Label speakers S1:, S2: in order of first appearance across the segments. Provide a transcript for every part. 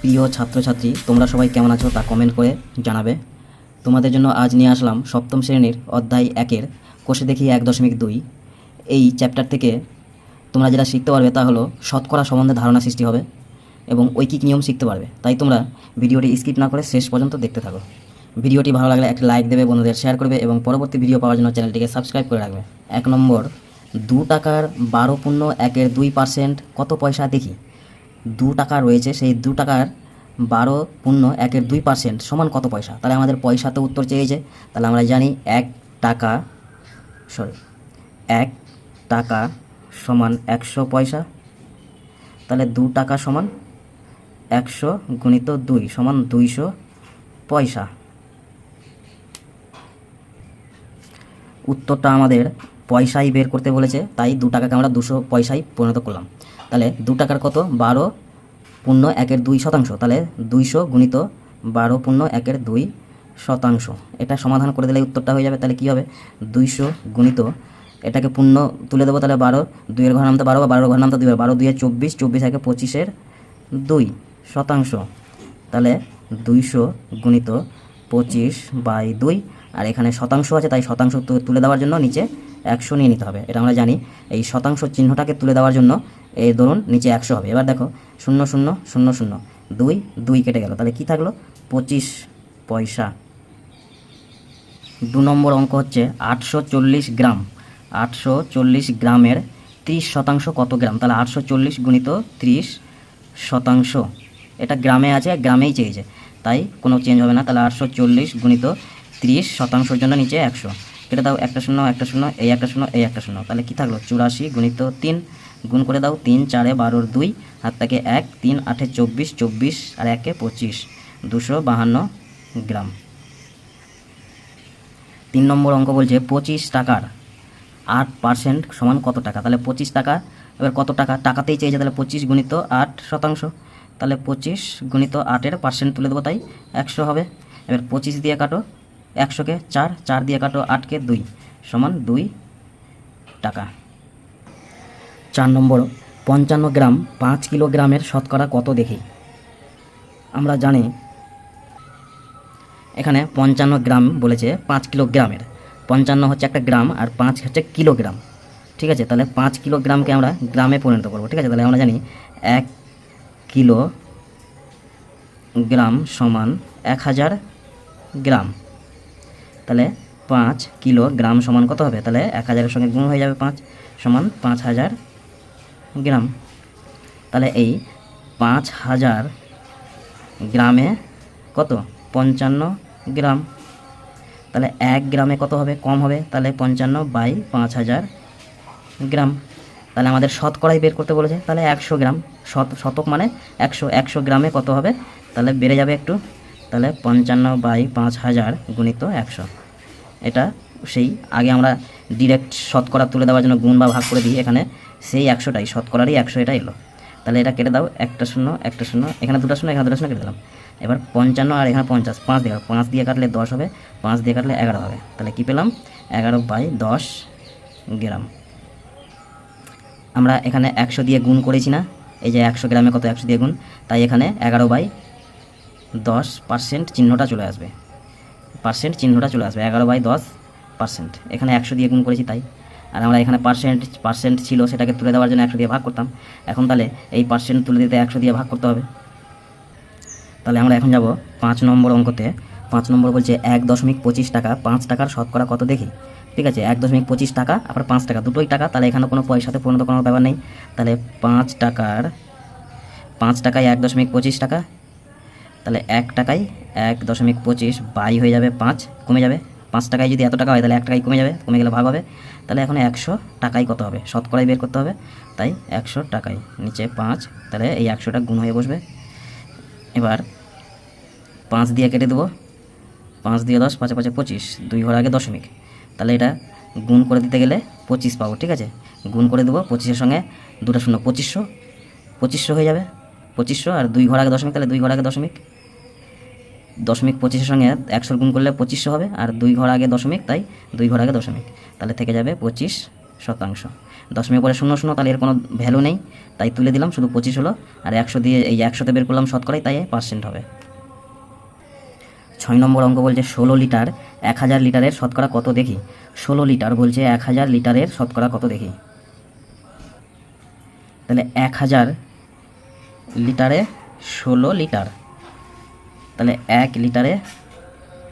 S1: প্রিয় ছাত্রছাত্রী, তোমরা সবাই কেমন আছো তা কমেন্ট করে জানাবে। তোমাদের জন্য আজ নিয়ে আসলাম সপ্তম শ্রেণির অধ্যায় একের কোষে দেখি এক দশমিক দুই। এই চ্যাপ্টার থেকে তোমরা যেটা শিখতে পারবে তা হলো শতকরা সম্বন্ধে ধারণা সৃষ্টি হবে এবং ঐকিক নিয়ম শিখতে পারবে। তাই তোমরা ভিডিওটি স্কিপ না করে শেষ পর্যন্ত দেখতে থাকো। ভিডিওটি ভালো লাগলে একটা লাইক দেবে, বন্ধুদের শেয়ার করবে এবং পরবর্তী ভিডিও পাওয়ার জন্য চ্যানেলটিকে সাবস্ক্রাইব করে রাখবে। এক নম্বর, দু টাকার বারো পূর্ণ একের দুই পার্সেন্ট কত পয়সা দেখি? দু টাকা রয়েছে, সেই দু টাকার বারো পূর্ণ একের দুই পার্সেন্ট সমান কত পয়সা? তাহলে আমাদের পয়সাতে উত্তর চেয়েছে। তাহলে আমরা জানি এক টাকা সরি এক টাকা সমান একশো পয়সা। তাহলে দু টাকা সমান একশো গুণিত দুই সমান দুইশো পয়সা। উত্তরটা আমাদের পয়সাই বের করতে বলেছে, তাই দু টাকাকে আমরা দুশো পয়সায় পরিণত করলাম। তাহলে দু টাকার কত? বারো পূর্ণ একের দুই শতাংশ। তাহলে দুইশো গুণিত বারো পূর্ণ একের দুই শতাংশ। এটা সমাধান করে দিলে উত্তরটা হয়ে যাবে। তাহলে কী হবে? দুইশো গুণিত এটাকে পূর্ণ তুলে দেবো তাহলে বারো। দুইয়ের ঘর নামতে বারো বা বারোর ঘর নামতে দুই বারো, দুইয়ে চব্বিশ চব্বিশ একে পঁচিশের দুই শতাংশ। তাহলে দুইশো গুণিত পঁচিশ বাই দুই। আর এখানে শতাংশ আছে, তাই শতাংশ তুলে দেওয়ার জন্য নিচে একশো নিয়ে নিতে হবে। এটা আমরা জানি। এই শতাংশ চিহ্নটাকে তুলে দেওয়ার জন্য এই ধরুন নিচে একশো হবে। এবার দেখো, শূন্য শূন্য শূন্য শূন্য, দুই দুই কেটে গেল। তাহলে কি থাকল? পঁচিশ পয়সা। দু নম্বর অঙ্ক হচ্ছে আটশো চল্লিশ গ্রাম। আটশো চল্লিশ গ্রামের ত্রিশ শতাংশ কত গ্রাম? তাহলে আটশো চল্লিশ গুণিত ত্রিশ শতাংশ। এটা গ্রামে আছে, গ্রামেই চেয়েছে। তাই কোনো চেঞ্জ হবে না। তাহলে আটশো চল্লিশ গুণিত ত্রিশ শতাংশের জন্য নিচে একশো। কেটে দাও, একটা শূন্য একটা শূন্য, এই একটা শূন্য, এই একটা শূন্য। তাহলে কী থাকল? চুরাশি গুণিত তিন গুণ করে দাও তিন, চারে বারোর দুই হাত থেকে এক, তিন আঠে চব্বিশ চব্বিশ, আর একে পঁচিশ, দুশো বাহান্ন গ্রাম। তিন নম্বর অঙ্ক বলছে পঁচিশ টাকার আট পার্সেন্ট সমান কত টাকা? তাহলে পঁচিশ টাকা, এবার কত টাকা? টাকাতেই চেয়েছে তাহলে পঁচিশ গুণিত আট শতাংশ। তাহলে পঁচিশ গুণিত আটের পার্সেন্ট তুলে দেবো তাই একশো হবে। এবার পঁচিশ দিয়ে কাটো, একশোকে চার চার দিয়ে কাটো আটকে দুই, সমান দুই টাকা। চার নম্বর, পঞ্চান্ন গ্রাম, পাঁচ কিলোগ্রামের শতকরা কত দেখি? আমরা জানি এখানে পঞ্চান্ন গ্রাম বলেছে পাঁচ কিলোগ্রামের। পঞ্চান্ন হচ্ছে একটা গ্রাম আর পাঁচ হচ্ছে কিলোগ্রাম। ঠিক আছে? তাহলে পাঁচ কিলোগ্রামকে আমরা গ্রামে পরিণত করব। ঠিক আছে? তাহলে আমরা জানি এক কিলো গ্রাম সমান এক হাজার গ্রাম। তাহলে পাঁচ কিলো গ্রাম সমান কত হবে? তাহলে এক হাজারের সঙ্গে গুণ হয়ে যাবে পাঁচ সমান পাঁচ হাজার গ্রাম। তাহলে এই পাঁচ হাজার গ্রামে কত? পঞ্চান্ন গ্রাম। তাহলে এক গ্রামে কত হবে? কম হবে। তাহলে পঞ্চান্ন বাই পাঁচ হাজার গ্রাম। তাহলে আমাদের শতকরাই বের করতে বলেছে। তাহলে একশো গ্রাম। শত, শতক মানে একশো একশো গ্রামে কত হবে? তাহলে বেড়ে যাবে একটু। তাহলে পঞ্চান্ন বাই পাঁচ হাজার গুণিত একশো। এটা সেই, আগে আমরা ডিরেক্ট শতকরা তুলে দেওয়ার জন্য গুণ বা ভাগ করে দিই এখানে, সেই একশোটাই শতকরারই একশো এটা এলো। তাহলে এটা কেটে দাও, একটা শূন্য একটা শূন্য, এখানে দুটো শূন্য, এখানে দুটো শূন্য কেটে দিলাম। এবার পঞ্চান্ন আর এখানে পঞ্চাশ, পাঁচ দিয়ে পাঁচ দিয়ে কাটলে দশ হবে, পাঁচ দিয়ে কাটলে এগারো হবে। তাহলে কী পেলাম? এগারো বাই দশ গ্রাম। আমরা এখানে একশো দিয়ে গুণ করেছি না, এই যে একশো গ্রামে কত একশো দিয়ে গুণ? তাই এখানে এগারো বাই দশ পার্সেন্ট চিহ্নটা চলে আসবে। পার্সেন্ট চিহ্নটা চলে আসবে, এগারো বাই দশ পার্সেন্ট এখানে একশো দিয়ে গুণ করেছি তাই। আর আমরা এখানে পার্সেন্ট পার্সেন্ট ছিল সেটাকে তুলে দেওয়ার জন্য একশো দিয়ে ভাগ করতাম। এখন তাহলে এই পার্সেন্ট তুলে দিতে একশো দিয়ে ভাগ করতে হবে। তাহলে আমরা এখন যাব পাঁচ নম্বর অঙ্কতে। পাঁচ নম্বর বলছে এক দশমিক পঁচিশ টাকা, পাঁচ টাকার শতকরা কত দেখি? ঠিক আছে, এক দশমিক পঁচিশ টাকা, আবার পাঁচ টাকা, দুটোই টাকা, তাহলে এখানে কোনো পয়সাতে পরিণত কোনো ব্যাপার নেই। তাহলে পাঁচ টাকার, পাঁচ টাকায় এক দশমিক পঁচিশ টাকা, তাহলে এক টাকায় এক দশমিক পঁচিশ বাই হয়ে যাবে পাঁচ, কমে যাবে। পাঁচ টাকায় যদি এত টাকা হয়, তাহলে এক টাকায় কমে যাবে, কমে গেলে ভাগ হবে। তাহলে এখন একশো টাকায় কত হবে? শতকরাই বের করতে হবে। তাই একশো টাকায় নিচে পাঁচ, তাহলে এই একশোটা গুণ হয়ে বসবে। এবার পাঁচ দিয়ে কেটে দেবো। পাঁচ দিয়ে দশ, পাঁচে পাঁচে পঁচিশ, দুই ঘর আগে দশমিক। তাহলে এটা গুণ করে দিতে গেলে পঁচিশ পাবো, ঠিক আছে? গুণ করে দেবো পঁচিশের সঙ্গে দুটো শূন্য, পঁচিশশো। পঁচিশশো হয়ে যাবে। পঁচিশশো আর দুই ঘর আগে দশমিক, তাহলে দুই ঘর আগে দশমিক। দশমিক পঁচিশের সঙ্গে একশোর গুণ করলে পঁচিশশো হবে, আর দুই ঘর আগে দশমিক, তাই দুই ঘর আগে দশমিক। তাহলে থেকে যাবে পঁচিশ শতাংশ। দশমিক পরে শূন্য শূন্য, তাহলে এর কোনো ভ্যালু নেই, তাই তুলে দিলাম, শুধু পঁচিশ হলো, আর একশো দিয়ে এই একশোতে বের করলাম শতকরাই, তাই পার্সেন্ট হবে। ছয় নম্বর অঙ্ক বলছে ষোলো লিটার, এক হাজার লিটারের শতকরা কত দেখি? ষোলো লিটার বলছে এক হাজার লিটারের শতকরা কত দেখি? তাহলে এক হাজার লিটারে ষোলো লিটার তাহলে এক লিটারে,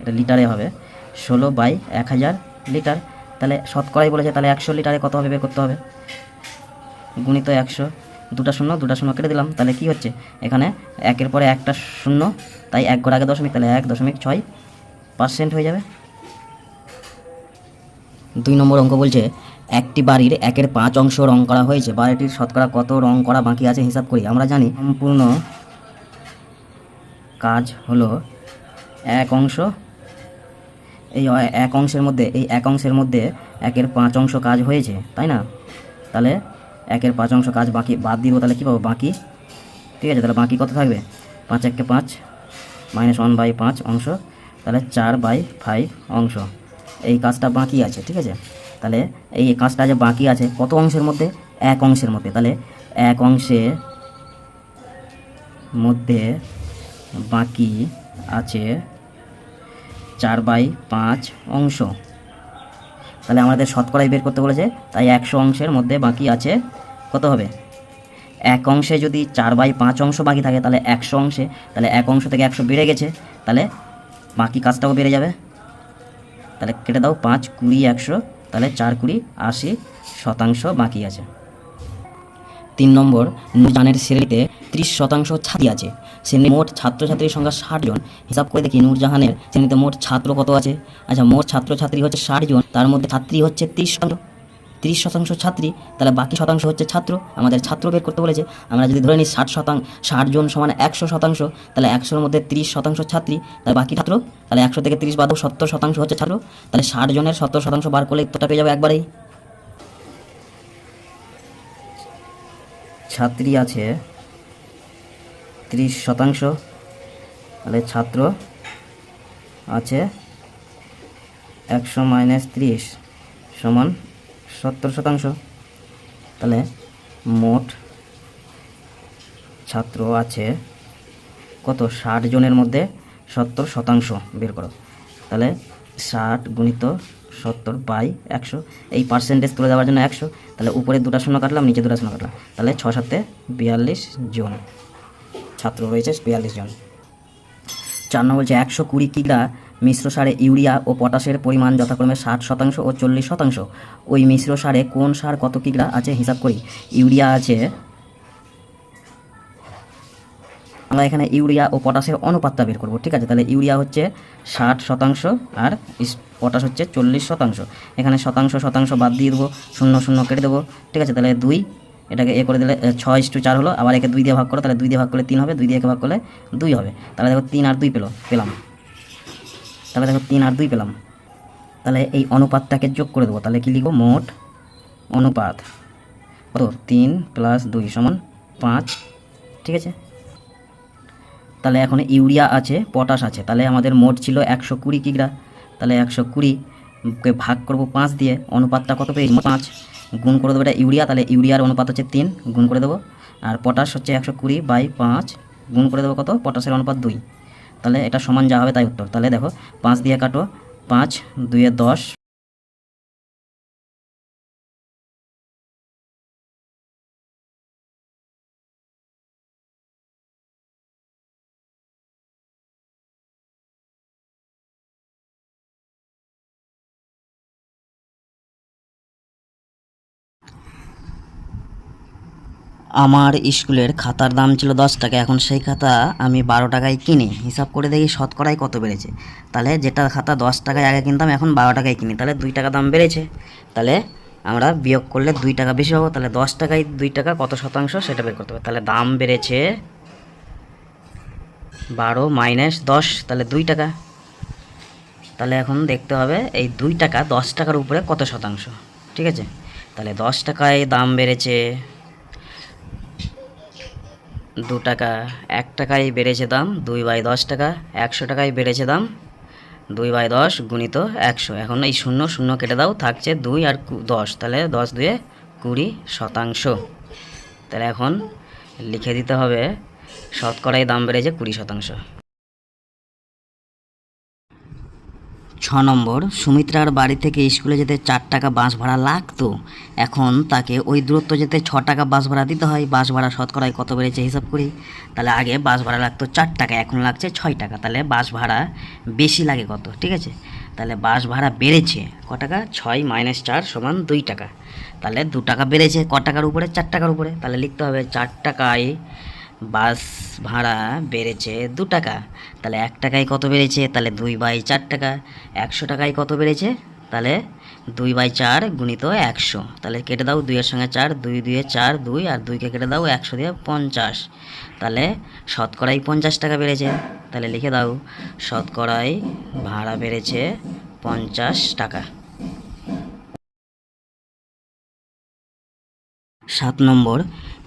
S1: এটা লিটারে হবে, ষোলো বাই এক হাজার লিটার। তাহলে শতকরাই বলেছে, তাহলে একশো লিটারে কত হবে, বের করতে হবে। গুণিত একশো, দুটা শূন্য দুটা শূন্য কেটে দিলাম। তাহলে কি হচ্ছে? এখানে একের পরে একটা শূন্য, তাই এক ঘর আগে দশমিক তাহলে এক দশমিক ছয় পার্সেন্ট হয়ে যাবে। দুই নম্বর অঙ্ক বলছে, একটি বাড়ির একের পাঁচ অংশ রং করা হয়েছে, বাড়িটির শতকরা কত রং করা বাকি আছে, হিসাব করি। আমরা জানি, সম্পূর্ণ কাজ হলো এক অংশ। এই এক অংশের মধ্যে, এই এক অংশের মধ্যে একের পাঁচ অংশ কাজ হয়েছে, তাই না? তাহলে একের পাঁচ অংশ কাজ বাকি, বাদ দিব তাহলে কী পাবো? বাকি। ঠিক আছে, তাহলে বাকি কত থাকবে? পাঁচ এককে পাঁচ মাইনাস ওয়ান বাই পাঁচ অংশ, তাহলে চার বাই ফাইভ অংশ। এই কাজটা বাকি আছে, ঠিক আছে? তাহলে এই কাজটা যে বাকি আছে, কত অংশের মধ্যে? এক অংশের মধ্যে। তাহলে এক অংশে মধ্যে বাকি আছে চার বাই পাঁচ অংশ। তাহলে আমাদের শতকরাই বের করতে বলেছে, তাই একশো অংশের মধ্যে বাকি আছে কত হবে? এক অংশে যদি চার বাই পাঁচ অংশ বাকি থাকে, তাহলে একশো অংশে, তাহলে এক অংশ থেকে একশো বেড়ে গেছে, তাহলে বাকি কাজটাও বেড়ে যাবে। তাহলে কেটে দাও পাঁচ কুড়ি একশো, তাহলে চার কুড়ি আশি শতাংশ বাকি আছে। তিন নম্বর নূরজাহানের শ্রেণীতে ত্রিশ শতাংশ ছাত্রী আছে। শ্রেণি মোট ছাত্রছাত্রীর সংখ্যা ষাট জন। হিসাব করে দেখি নূরজাহানের শ্রেণীতে মোট ছাত্র কত আছে? আচ্ছা মোট ছাত্রছাত্রী হচ্ছে ষাট জন, তার মধ্যে ছাত্রী হচ্ছে ত্রিশ শতাংশ। ত্রিশ শতাংশ ছাত্রী, তাহলে বাকি শতাংশ হচ্ছে ছাত্র। আমাদের ছাত্র বের করতে বলেছে, আমরা যদি ধরে নিই ষাট শতাংশ ষাট জন সমান একশো শতাংশ, তাহলে একশোর মধ্যে ত্রিশ শতাংশ ছাত্রী, তাহলে বাকি ছাত্র, তাহলে একশো থেকে ত্রিশ বাদ সত্তর শতাংশ হচ্ছে ছাত্র। তাহলে ষাট জনের সত্তর শতাংশ বার করলে উত্তরটা পেয়ে যাবে একবারেই। ছাত্রী আছে ত্রিশ শতাংশ তাহলে ছাত্র আছে একশো মাইনাস ত্রিশ সমান সত্তর শতাংশ। তাহলে মোট ছাত্র আছে কত? ষাট জনের মধ্যে সত্তর শতাংশ বের করো। তাহলে ষাট গুণিত সত্তর বাই একশো। এই পার্সেন্টেজ তুলে দেওয়ার জন্য একশো। তাহলে উপরে দুটা শূন্য কাটলাম নিচে দুটা শূন্য কাটলাম। তাহলে ছ সাতে বিয়াল্লিশ জন। ছাত্র রয়েছে বিয়াল্লিশ জন। চার নম্বর বলছে, একশো কুড়ি কিগ্রা মিশ্র সারে ইউরিয়া ও পটাশের পরিমাণ যথাক্রমে ষাট শতাংশ ও চল্লিশ শতাংশ। ওই মিশ্র সারে কোন সার কত কিগ্রা আছে হিসাব করি। ইউরিয়া আছে, আমরা এখানে ইউরিয়া ও পটাশের অনুপাতটা বের করব, ঠিক আছে? তাহলে ইউরিয়া হচ্ছে ষাট শতাংশ আর পটাশ হচ্ছে চল্লিশ শতাংশ। এখানে শতাংশ শতাংশ বাদ দিয়ে দেবো, শূন্য শূন্য কেটে দেবো, ঠিক আছে? তাহলে দুই এটাকে এ করে দিলে ছয় ইস্টু চার হলো, আবার একে দুই দিয়ে ভাগ করো, তাহলে দুই দিয়ে ভাগ করলে তিন হবে, দুই দিয়ে একে ভাগ করলে দুই হবে। তাহলে দেখো তিন আর দুই পেল, পেলাম। তাহলে দেখো তিন আর দুই পেলাম। তাহলে এই অনুপাতটাকে যোগ করে দেবো। তাহলে কি লিখব? মোট অনুপাত। কত? তিন প্লাস দুই সমান পাঁচ। ঠিক আছে? তাহলে এখন ইউরিয়া আছে, পটাশ আছে। তাহলে আমাদের মোট ছিল একশো কুড়ি কিগ্রা। তাহলে একশো কুড়িকে ভাগ করব পাঁচ দিয়ে, অনুপাতটা কত পেয়ে? পাঁচ। গুণ করে দেবো এটা ইউরিয়া, তাহলে ইউরিয়ার অনুপাত হচ্ছে তিন, গুণ করে দেবো। আর পটাশ হচ্ছে একশো কুড়ি বাই পাঁচ, গুণ করে দেবো কত? পটাশের অনুপাত দুই। তাহলে এটা সমান যা হবে তাই উত্তর। তাহলে দেখো, পাঁচ দিয়ে কাটো, পাঁচ দুয়ে দশ আমার স্কুলের খাতার দাম ছিল দশ টাকা, এখন সেই খাতা আমি বারো টাকায় কিনি। হিসাব করে দেখি শতকরাই কত বেড়েছে। তাহলে যেটা খাতা দশ টাকায় আগে কিনতাম, এখন বারো টাকায় কিনি। তাহলে দুই টাকা দাম বেড়েছে। তাহলে আমরা বিয়োগ করলে দুই টাকা বেশি পাবো। তাহলে দশ টাকায় দুই টাকা কত শতাংশ সেটা বের করতে হবে। তাহলে দাম বেড়েছে বারো মাইনাস দশ, তাহলে দুই টাকা। তাহলে এখন দেখতে হবে এই দুই টাকা দশ টাকার উপরে কত শতাংশ। ঠিক আছে? তাহলে দশ টাকায় দাম বেড়েছে দু টাকা, এক টাকায় বেড়েছে দাম, দুই বাই দশ টাকা, একশো টাকায় বেড়েছে দাম। দুই বাই দশ গুণিত একশো। এখন এই শূন্য শূন্য কেটে দাও, থাকছে দুই আর দশ। তাহলে দশ দুয়ে কুড়ি শতাংশ। তাহলে এখন লিখে দিতে হবে, শতকরাই দাম বেড়েছে কুড়ি শতাংশ। ছ নম্বর, সুমিত্রার বাড়ি থেকে স্কুলে যেতে চার টাকা বাস ভাড়া লাগতো। এখন তাকে ওই দূরত্ব যেতে ছ টাকা বাস ভাড়া দিতে হয় বাস ভাড়া শতকরায় কত বেড়েছে হিসাব করি? তাহলে আগে বাস ভাড়া লাগতো চার টাকা, এখন লাগছে ছয় টাকা। তাহলে বাস ভাড়া বেশি লাগে কত, ঠিক আছে? তাহলে বাস ভাড়া বেড়েছে, ক টাকা? ছয় মাইনাস চার সমান দুই টাকা। তাহলে দু টাকা বেড়েছে, ক টাকার উপরে? চার টাকার উপরে। তাহলে লিখতে হবে চার টাকায় বাস ভাড়া বেড়েছে দু টাকা। তাহলে এক টাকায় কত বেড়েছে? তাহলে দুই বাই চার টাকা। একশো টাকায় কত বেড়েছে? তাহলে দুই বাই চার গুণিত একশো। তাহলে কেটে দাও দুইয়ের সঙ্গে চার, দুই দুইয়ে চার, দুই, আর দুইকে কেটে দাও একশো দিয়ে পঞ্চাশ। তাহলে শতকরাই পঞ্চাশ টাকা বেড়েছে। তাহলে লিখে দাও, শতকরাই ভাড়া বেড়েছে পঞ্চাশ টাকা। সাত নম্বর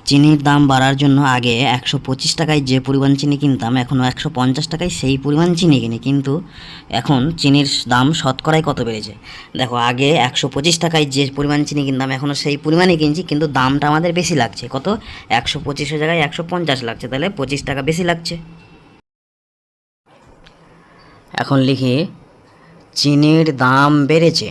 S1: চিনির দাম বাড়ার জন্য আগে একশো পঁচিশ টাকায় যে পরিমাণ চিনি কিনতাম এখনও একশো পঞ্চাশ টাকায় সেই পরিমাণ চিনি কিনি। কিন্তু এখন চিনির দাম শতকরায় কত বেড়েছে? দেখো, আগে একশো পঁচিশ টাকায় যে পরিমাণ চিনি কিনতাম এখনও সেই পরিমাণই কিনছি, কিন্তু দামটা আমাদের বেশি লাগছে। কত? একশো পঁচিশের জায়গায় একশো পঞ্চাশ লাগছে, তাহলে পঁচিশ টাকা বেশি লাগছে। এখন লিখি, চিনির দাম বেড়েছে।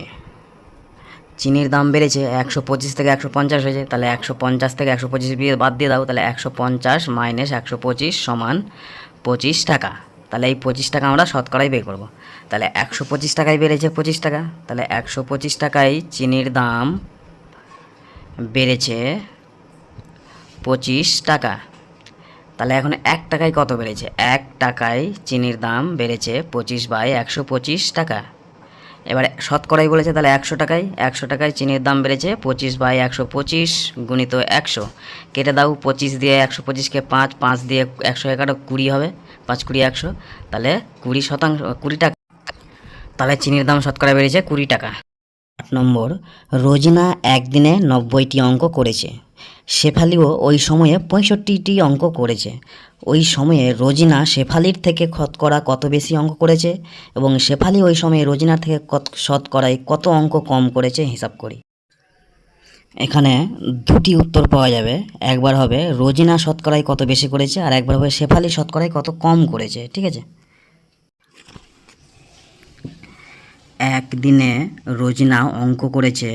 S1: চিনির দাম বেড়েছে একশো পঁচিশ থেকে একশো পঞ্চাশ হয়েছে, তাহলে একশো পঞ্চাশ থেকে একশো পঁচিশ দিয়ে বাদ দিয়ে দাও, তাহলে একশো পঞ্চাশ মাইনাস একশো পঁচিশ সমান পঁচিশ টাকা। তাহলে এই পঁচিশ টাকা আমরা শতকরাই বের করব। তাহলে একশো পঁচিশ টাকায় বেড়েছে পঁচিশ টাকা, তাহলে একশো পঁচিশ টাকায় চিনির দাম বেড়েছে পঁচিশ টাকা। তাহলে এখন এক টাকায় কত বেড়েছে? এক টাকায় চিনির দাম বেড়েছে পঁচিশ বাই একশো পঁচিশ টাকা। এবারে শতকরাই বলেছে, তাহলে একশো টাকায় একশো টাকায় চিনির দাম বেড়েছে, পঁচিশ বাই একশো পঁচিশ গুণিত একশো। কেটে দাও, পঁচিশ দিয়ে একশো পঁচিশকে পাঁচ পাঁচ দিয়ে একশো এগারো, কুড়ি হবে, পাঁচ কুড়ি একশো। তাহলে কুড়ি শতাংশ, কুড়ি টাকা। তাহলে চিনির দাম শতকরা বেড়েছে কুড়ি টাকা। আট নম্বর, রোজিনা একদিনে নব্বইটি অঙ্ক করেছে। শেফালিও ওই সময়ে পঁয়ষট্টিটি অঙ্ক করেছে। ওই সময়ে রোজিনা শেফালির থেকে শতকরা কত বেশি অঙ্ক করেছে এবং শেফালি ওই সময়ে রোজিনার থেকে কত শতকরায় কত অঙ্ক কম করেছে হিসাব করি। এখানে দুটি উত্তর পাওয়া যাবে। একবার হবে রোজিনা শতকরায় কত বেশি করেছে আর একবার হবে শেফালি শতকরায় কত কম করেছে, ঠিক আছে? একদিনে রোজিনা অঙ্ক করেছে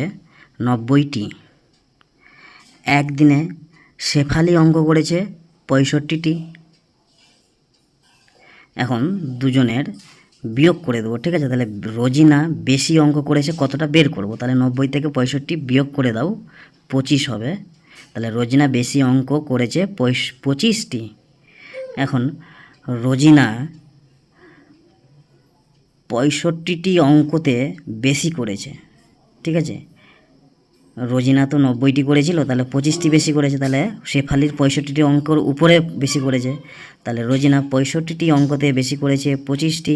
S1: নব্বইটি। একদিনে শেফালি অঙ্ক করেছে পঁয়ষট্টিটি। এখন দুজনের বিয়োগ করে দেবো, ঠিক আছে? তাহলে রোজিনা বেশি অঙ্ক করেছে, কতটা বের করব? তাহলে নব্বই থেকে পঁয়ষট্টি বিয়োগ করে দাও, পঁচিশ হবে। তাহলে রোজিনা বেশি অঙ্ক করেছে পঁচিশটি। এখন রোজিনা পঁয়ষট্টিটি অঙ্কতে বেশি করেছে, ঠিক আছে? রোজিনা তো নব্বইটি করেছিল, তাহলে পঁচিশটি বেশি করেছে, তাহলে শেফালির পঁয়ষট্টিটি অঙ্কর উপরে বেশি করেছে। তাহলে রোজিনা পঁয়ষট্টিটি অঙ্কতে বেশি করেছে, পঁচিশটি।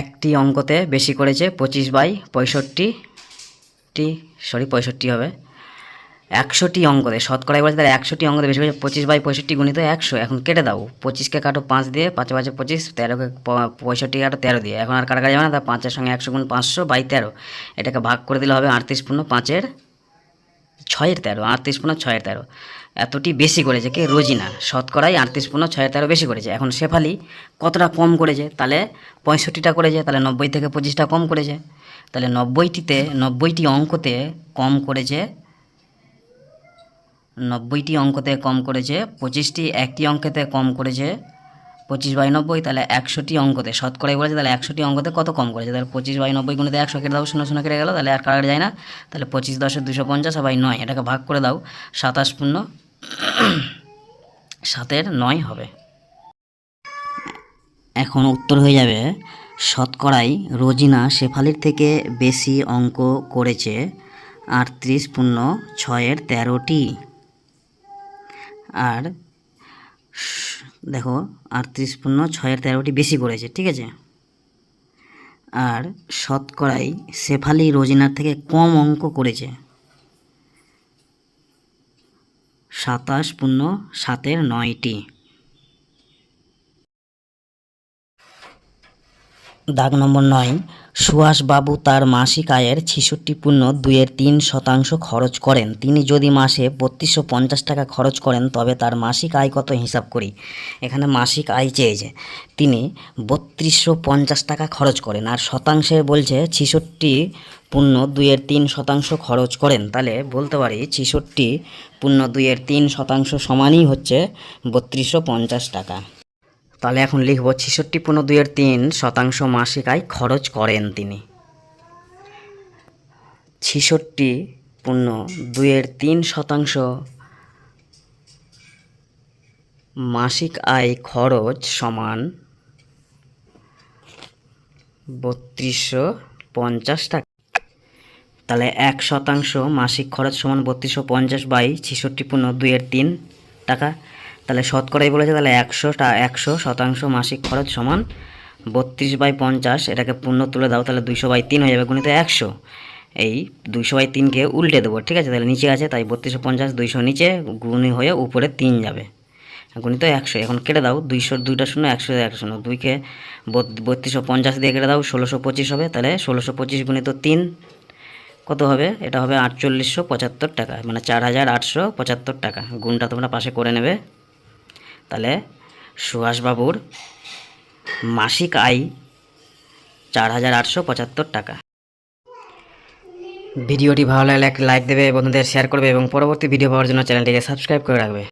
S1: একটি অঙ্কতে বেশি করেছে, পঁচিশ বাই পঁয়ষট্টিটি, সরি, পঁয়ষট্টি হবে। একশোটি অঙ্কতে শতকরাই বলছে তাহলে একশোটি অঙ্কতে বেশি করেছে পঁচিশ বাই পঁয়ষট্টি গুণিত একশো, এখন কেটে দাও। পঁচিশকে কাটো পাঁচ দিয়ে, পাঁচে পাঁচে পঁচিশ, তেরোকে পঁয়ষট্টি কাটো তেরো দিয়ে। এখন আর কাটা যাবে না তার পাঁচের সঙ্গে একশো গুণ পাঁচশো বাই তেরো। এটাকে ভাগ করে দিলে হবে আটত্রিশ পূর্ণ পাঁচের ছয়ের তেরো, আটত্রিশ পূর্ণ ছয়ের তেরো। এতটি বেশি করেছে কে? রোজিনা। শতকরাই আটত্রিশ পূর্ণ ছয়ের তেরো বেশি করেছে। এখন শেফালি কতটা কম করেছে? তাহলে পঁয়ষট্টিটা করেছে, তাহলে নব্বই থেকে পঁচিশটা কম করেছে। তাহলে নব্বইটিতে, নব্বইটি অঙ্কতে কম করেছে নব্বইটি অঙ্কতে কম করেছে, পঁচিশটি একটি অঙ্কেতে কম করেছে, পঁচিশ বাই নব্বই তাহলে একশোটি অঙ্কতে, শতকরাই বলেছে, তাহলে একশোটি অঙ্কতে কত কম করেছে? তাহলে পঁচিশ বাই নব্বই গুণিতে একশো কেটে দাও, শূন্য শূন্য কেটে গেলো, তাহলে আর কাটা যায় না, তাহলে পঁচিশ দশে দুশো পঞ্চাশ বাই নয়, এটাকে ভাগ করে দাও, সাতাশ পূর্ণ সাতের নয় হবে। এখন উত্তর হয়ে যাবে, শতকরাই রোজিনা শেফালির থেকে বেশি অঙ্ক করেছে, আটত্রিশ পূর্ণ ছয়ের তেরোটি। আর দেখো আটত্রিশ পূর্ণ ছয়ের তেরোটি বেশি করেছে, ঠিক আছে? আর শতকরাই শেফালি রোজিনার থেকে কম অঙ্ক করেছে। সাতাশ পূর্ণ সাতের নয়টি। দাগ নম্বর নয় সুভাষবাবু তার মাসিক আয়ের ছেষট্টি পূর্ণ দুইয়ের তিন শতাংশ খরচ করেন। তিনি যদি মাসে বত্রিশশো পঞ্চাশ টাকা খরচ করেন, তবে তার মাসিক আয় কত হিসাব করি? এখানে মাসিক আয় চেয়েছে। তিনি বত্রিশশো পঞ্চাশ টাকা খরচ করেন আর শতাংশে বলছে ছেষট্টি পূর্ণ দুইয়ের তিন শতাংশ খরচ করেন। তাহলে বলতে পারি ছেষট্টি পূর্ণ দুইয়ের তিন শতাংশ সমানই হচ্ছে বত্রিশশো পঞ্চাশ টাকা। তাহলে এখন লিখব ছেষট্টি পনেরো দুইয়ের তিন শতাংশ মাসিক আয় খরচ করেন তিনি। ছেষট্টি পূর্ণ দুইয়ের তিন শতাংশ মাসিক আয় খরচ সমান বত্রিশশো পঞ্চাশ টাকা। তাহলে এক শতাংশ মাসিক খরচ সমান বত্রিশশো পঞ্চাশ বাই ছেষট্টি পূর্ণ দুইয়ের তিন টাকা। তাহলে শতকরাই বলেছে, তাহলে একশো একশো শতাংশ মাসিক খরচ সমান বত্রিশ বাই পঞ্চাশ, এটাকে পূর্ণ তুলে দাও, তাহলে দুইশো বাই তিন হয়ে যাবে গুণিত একশো। এই দুইশো বাই তিনকে উল্টে দেবো, ঠিক আছে? তাহলে নিচে আছে, তাই বত্রিশশো পঞ্চাশ, দুইশো নিচে গুণি হয়ে উপরে তিন যাবে। গুণিত একশো, এখন কেটে দাও, দুইশো, দুইটা শূন্য, একশো একশো শূন্য। দুইকে বত- বত্রিশশো পঞ্চাশ দিয়ে কেটে দাও, ষোলোশো পঁচিশ হবে, তাহলে ষোলোশো পঁচিশ গুণিত তিন, কত হবে? এটা হবে আটচল্লিশশো পঁচাত্তর টাকা মানে চার হাজার আটশো পঁচাত্তর টাকা। গুণটা তোমরা পাশে করে নেবে। তাহলে সুভাষবাবুর মাসিক আয় চার হাজার আটশো পঁচাত্তর টাকা। ভিডিওটি ভালো লাগলে লাইক দেবে, বন্ধুদের শেয়ার করবে এবং পরবর্তী ভিডিও পাওয়ার জন্য চ্যানেলটিকে সাবস্ক্রাইব করে রাখবে।